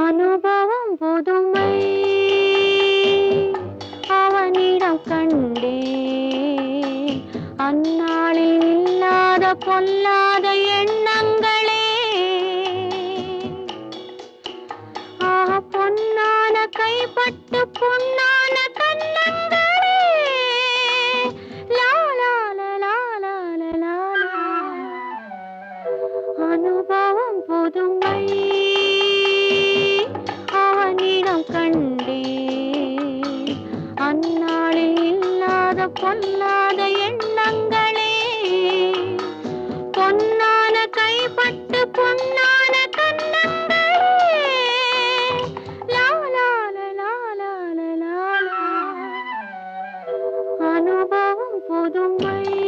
அனுபவம் புதுமை. அவனிடம் கண்டே அந்நாளில் இல்லாத பொல்லாத எண்ணங்களே. ஆக பொன்னான கைப்பட்டு பொன்னான கண்ணங்களே லாலால லாலால அனுபவம் புதுமை. பொன்னாத எண்ணங்களே. பொன்னான கைப்பட்டு பொன்னான கண்ணங்களே லாலால லாலால லாலா அனுபவம் புதுமை.